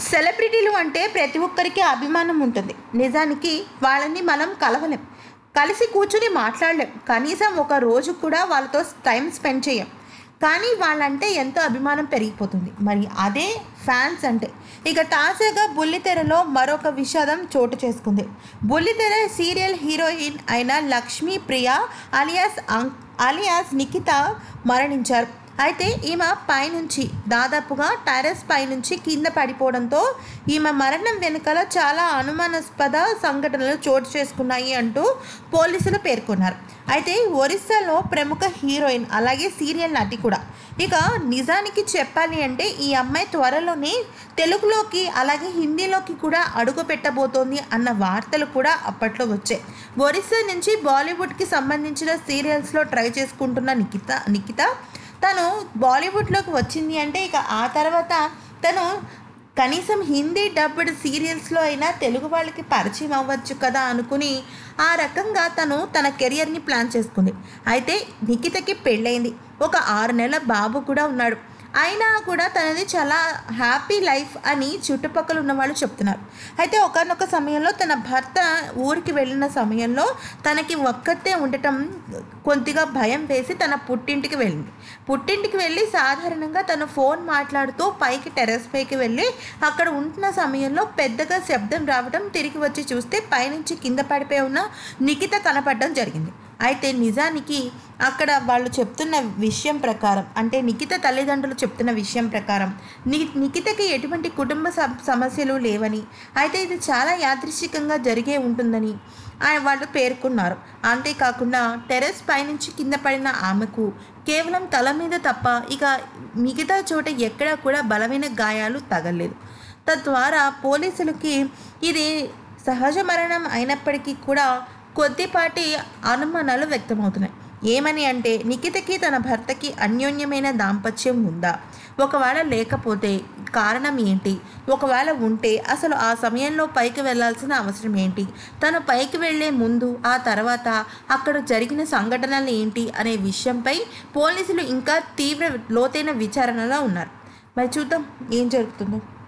సెలబ్రిటీలు అంటే ప్రతి ఒక్కరికి అభిమానం ఉంటుంది. నిజానికి వాళ్ళని మనం కలవలేం. కలిసి కూర్చుని మాట్లాడలేం. కనీసం ఒక రోజు కూడా వాళ్ళతో టైం స్పెండ్ చేయం కానీ వాళ్ళంటే ఎంతో అభిమానం పెరిగిపోతుంది. మరి అదే ఫ్యాన్స్ అంటే. ఇక తాజాగా బుల్లితెరలో మరొక విషాదం చోటు చేసుకుంది. బుల్లితెర సీరియల్ హీరోయిన్ అయిన లక్ష్మీ ప్రియ అలియాస్ అలియాస్ నిఖిత మరణించారు. అయితే ఈమె పైనుంచి దాదాపుగా టెర్రస్ పైనుంచి కింద పడిపోవడంతో ఈమె మరణం వెనుకల చాలా అనుమానాస్పద సంఘటనలు చోటు చేసుకున్నాయి అంటూ పోలీసులు పేర్కొన్నారు. అయితే ఒరిస్సాలో ప్రముఖ హీరోయిన్ అలాగే సీరియల్ నటి కూడా. ఇక నిజానికి చెప్పాలి అంటే ఈ అమ్మాయి త్వరలోనే తెలుగులోకి అలాగే హిందీలోకి కూడా అడుగు పెట్టబోతోంది అన్న వార్తలు కూడా అప్పట్లో వచ్చాయి. ఒరిస్సా నుంచి బాలీవుడ్కి సంబంధించిన సీరియల్స్లో ట్రై చేసుకుంటున్న నిఖిత నిఖిత తను బాలీవుడ్లోకి వచ్చింది అంటే ఇక ఆ తర్వాత తను కనీసం హిందీ డబ్బుడ్ సీరియల్స్లో అయినా తెలుగు వాళ్ళకి పరిచయం అవ్వచ్చు కదా అనుకుని ఆ రకంగా తను తన కెరియర్ని ప్లాన్ చేసుకుంది. అయితే నిఖితకి పెళ్ళైంది ఒక ఆరు నెలల బాబు కూడా ఉన్నాడు. అయినా కూడా తనది చాలా హ్యాపీ లైఫ్ అని చుట్టుపక్కల ఉన్న వాళ్ళు చెప్తున్నారు. అయితే ఒకనొక సమయంలో తన భర్త ఊరికి వెళ్ళిన సమయంలో తనకి ఒక్కతే ఉండటం కొద్దిగా భయం వేసి తన పుట్టింటికి వెళ్ళింది. పుట్టింటికి వెళ్ళి సాధారణంగా తను ఫోన్ మాట్లాడుతూ పైకి టెర్రస్ పైకి వెళ్ళి అక్కడ ఉంటున్న సమయంలో పెద్దగా శబ్దం రావడం తిరిగి వచ్చి చూస్తే పైనుంచి కింద పడిపోయి ఉన్న నిఖిత కనపడడం జరిగింది. అయితే నిజానికి అక్కడ వాళ్ళు చెప్తున్న విషయం ప్రకారం అంటే నిఖిత తల్లిదండ్రులు చెప్తున్న విషయం ప్రకారం ని నిఖితకి ఎటువంటి కుటుంబ సమస్యలు లేవని అయితే ఇది చాలా యాదృశ్చికంగా జరిగే ఉంటుందని ఆయన వాళ్ళు పేర్కొన్నారు. అంతేకాకుండా టెర్రస్ పైనుంచి కింద పడిన ఆమెకు కేవలం తల మీద తప్ప ఇక మిగతా చోట ఎక్కడా కూడా బలమైన గాయాలు తగలేదు. తద్వారా పోలీసులకి ఇది సహజ మరణం అయినప్పటికీ కూడా కొద్దిపాటి అనుమానాలు వ్యక్తమవుతున్నాయి. ఏమని అంటే నిఖితకి తన భర్తకి అన్యోన్యమైన దాంపత్యం ఉందా? ఒకవేళ లేకపోతే కారణం ఏంటి? ఒకవేళ ఉంటే అసలు ఆ సమయంలో పైకి వెళ్ళాల్సిన అవసరం ఏంటి? తను పైకి వెళ్ళే ముందు ఆ తర్వాత అక్కడ జరిగిన సంఘటనలు ఏంటి అనే విషయంపై పోలీసులు ఇంకా తీవ్ర లోతైన విచారణలో ఉన్నారు. మరి చూద్దాం ఏం జరుగుతుందో.